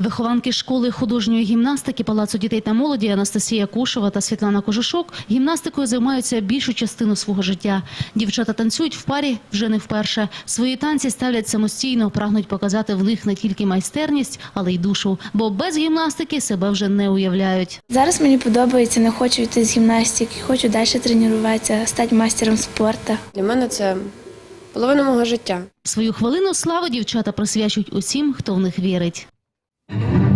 Вихованки школи художньої гімнастики Палацу дітей та молоді Анастасія Кушева та Світлана Кожушок гімнастикою займаються більшу частину свого життя. Дівчата танцюють в парі вже не вперше. Свої танці ставлять самостійно, прагнуть показати в них не тільки майстерність, але й душу. Бо без гімнастики себе вже не уявляють. Зараз мені подобається, не хочу йти з гімнастики, хочу далі тренуватися, стати майстером спорту. Для мене це половина мого життя. Свою хвилину слави дівчата присвячують усім, хто в них вірить. thank you